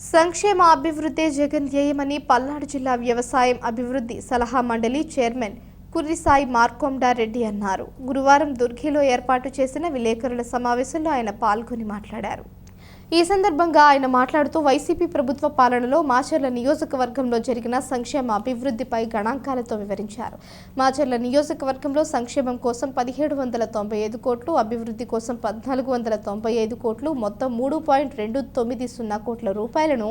సంక్షేమ అభివృద్ధి జగన్ ధ్యేయమని పల్నాడు జిల్లా వ్యవసాయం అభివృద్ధి సలహా మండలి చైర్మన్ కుర్రిసాయి మార్కొండారెడ్డి అన్నారు. గురువారం దుర్గిలో ఏర్పాటు చేసిన విలేకరుల సమావేశంలో ఆయన పాల్గొని మాట్లాడారు. ఈ సందర్భంగా ఆయన మాట్లాడుతూ వైసీపీ ప్రభుత్వ పాలనలో మాచర్ల నియోజకవర్గంలో జరిగిన సంక్షేమ అభివృద్ధిపై గణాంకాలతో వివరించారు. మాచర్ల నియోజకవర్గంలో సంక్షేమం కోసం పదిహేడు వందల తొంభై ఐదు కోట్లు అభివృద్ధి కోసం పద్నాలుగు వందల తొంభై ఐదు కోట్లు మొత్తం మూడు పాయింట్ రెండు తొమ్మిది సున్నా కోట్ల రూపాయలను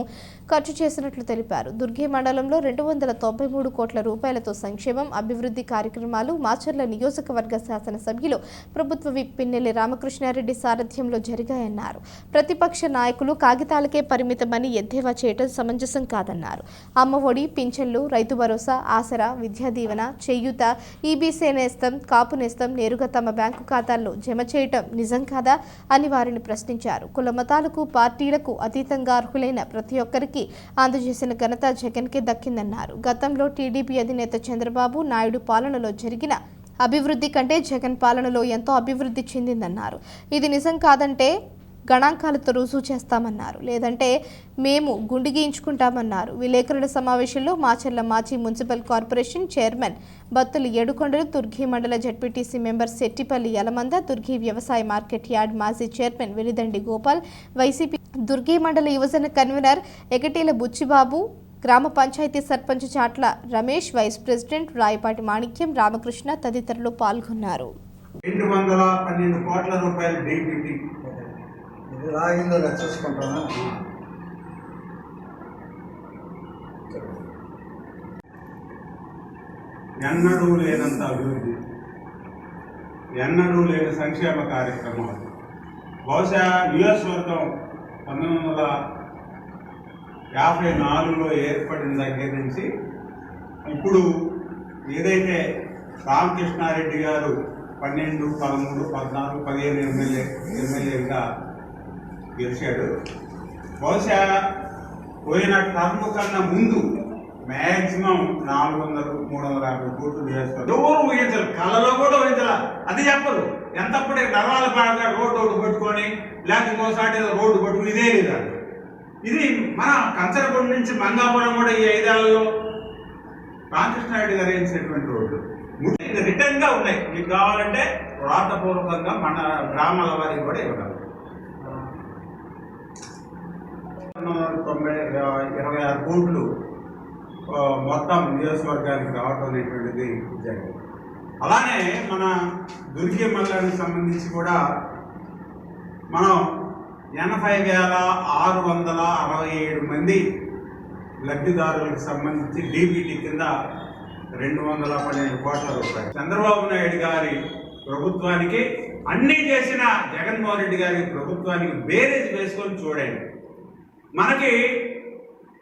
ఖర్చు చేసినట్లు తెలిపారు. దుర్గి మండలంలో రెండు వందల తొంభై మూడు కోట్ల రూపాయలతో సంక్షేమం అభివృద్ధి కార్యక్రమాలు మాచర్ల నియోజకవర్గ శాసనసభ్యులు ప్రభుత్వ విప్ పిన్నెల్లి రామకృష్ణారెడ్డి సారథ్యంలో జరిగాయన్నారు. ప్రతిపక్ష నాయకులు కాగితాలకే పరిమితమని ఎద్దేవా చేయటం సమంజసం కాదన్నారు. అమ్మ ఒడి పింఛన్లు రైతు భరోసా ఆసరా విద్యా దీవెన చేయూత ఈబీసీ నేస్తం కాపు నేస్తం నేరుగా తమ బ్యాంకు ఖాతాల్లో జమ చేయటం నిజం కాదా అని వారిని ప్రశ్నించారు. కుల మతాలకు పార్టీలకు అతీతంగా అర్హులైన ప్రతి ఒక్కరికి అందజేసిన ఘనత జగన్కే దక్కిందన్నారు. గతంలో టీడీపీ అధినేత చంద్రబాబు నాయుడు పాలనలో జరిగిన అభివృద్ధి కంటే జగన్ పాలనలో ఎంతో అభివృద్ధి చెందిందన్నారు. ఇది నిజం కాదంటే గణాంకాలతో రుజువు చేస్తామన్నారు. లేదంటే మేము గుండి గీయించుకుంటామన్నారు. విలేకరుల సమావేశంలో మాచర్ల మాజీ municipal corporation chairman Battulu Yedukondalu Durgi మండల జడ్పీటీసీ మెంబర్ సెట్టిపల్లి యలమంద దుర్గి వ్యవసాయ మార్కెట్ యార్డ్ మాజీ చైర్మన్ వెలిదండి గోపాల్ వైసీపీ దుర్గి మండల యువజన కన్వీనర్ ఎగటీల బుచ్చిబాబు గ్రామ పంచాయతీ సర్పంచ్ చాట్ల రమేష్ వైస్ ప్రెసిడెంట్ రాయపాటి మాణిక్యం రామకృష్ణ తదితరులు పాల్గొన్నారు. రెండు వందల పన్నెండు కోట్ల రూపాయల డీబీటీ ఇది రాగిందో ఇలా చూసుకుంటాను. ఎన్నడూ లేనంత అభివృద్ధి. ఎన్నడూ లేని సంక్షేమ కార్యక్రమాలు. బహుశా నియోజకవర్గం పంతొమ్మిది వందల యాభై నాలుగులో ఏర్పడిన దగ్గర నుంచి ఇప్పుడు ఏదైతే రామకృష్ణారెడ్డి గారు పన్నెండు పదమూడు పద్నాలుగు పదిహేను ఎమ్మెల్యే ఎమ్మెల్యేగా గెలిచాడు. బహుశా పోయిన టర్మ్ కన్నా ముందు మ్యాక్సిమం నాలుగు వందలు మూడు వందల యాభై కోట్లు చేస్తారు ఎవరు ఊహించరు. కళలో కూడా ఊహించాల. అది చెప్పరు. ఎంతప్పుడే నరాల పాడగా రోడ్డు ఒకటి పట్టుకొని లేకపోతే ఒకసారి రోడ్డు పట్టుకుని ఇదే లేదా? ఇది మన కంచరపూడి నుంచి మంగాపురం కూడా ఈ ఐదేళ్ళలో రామకృష్ణారెడ్డి గారు వేసినటువంటి రోడ్డు. ఇది రిటర్న్గా ఉన్నాయి. మీకు కావాలంటే వ్రాతపూర్వకంగా మన గ్రామాల వారికి కూడా ఇవ్వగలరు. తొంభై ఇరవై ఆరు కోట్లు మొత్తం నియోజకవర్గానికి రావటం అనేటువంటిది జరిగింది. అలానే మన దుర్గే మండలానికి సంబంధించి కూడా మనం ఎనభై వేల ఆరు వందల అరవై ఏడు మంది లబ్ధిదారులకు సంబంధించి డీబీటీ కింద రెండు వందల పన్నెండు కోట్ల రూపాయలు. చంద్రబాబు నాయుడు గారి ప్రభుత్వానికి అన్నీ చేసిన జగన్మోహన్ రెడ్డి గారి ప్రభుత్వానికి బేరేజ్ వేసుకొని చూడండి. మనకి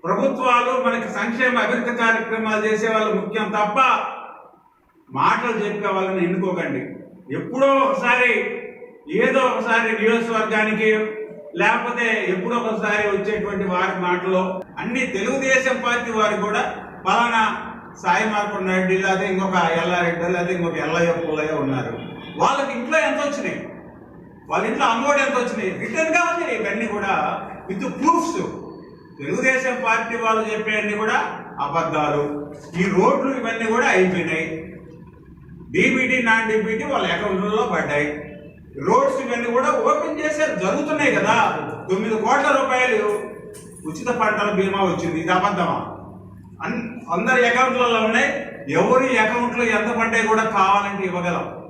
ప్రభుత్వాలు మనకి సంక్షేమ అభివృద్ధి కార్యక్రమాలు చేసే వాళ్ళు ముఖ్యం తప్ప మాటలు చెప్పే వాళ్ళని ఎన్నుకోకండి. ఎప్పుడో ఒకసారి ఏదో ఒకసారి నియోజకవర్గానికి లేకపోతే ఎప్పుడో ఒకసారి వచ్చేటువంటి వారి మాటలో అన్ని తెలుగుదేశం పార్టీ వారు కూడా పలానా సాయి మార్పన్ రెడ్డి లేదా ఇంకొక ఎల్లారెడ్డి లేదా ఇంకొక ఎల్లయ్య పుల్లయ్య ఉన్నారు. వాళ్ళకి ఇంట్లో ఎంత వచ్చినాయి? వాళ్ళ ఇంట్లో అమౌంట్ ఎంత వచ్చినాయి రిటర్న్గా ఇవన్నీ కూడా విత్ ప్రూఫ్స్. తెలుగుదేశం పార్టీ వాళ్ళు చెప్పేవన్నీ కూడా అబద్ధాలు. ఈ రోడ్లు ఇవన్నీ కూడా అయిపోయినాయి. డీబీటీ నాన్ డీబీటీ వాళ్ళ అకౌంట్లలో పడ్డాయి. రోడ్స్ ఇవన్నీ కూడా ఓపెన్ చేసే జరుగుతున్నాయి కదా. తొమ్మిది కోట్ల రూపాయలు ఉచిత పంటల బీమా వచ్చింది. ఇది అబద్ధమా? అన్- అందరి అకౌంట్లలో ఉన్నాయి. ఎవరి అకౌంట్లో ఎంత పడ్డాయి కూడా కావాలంటే ఇవ్వగలం.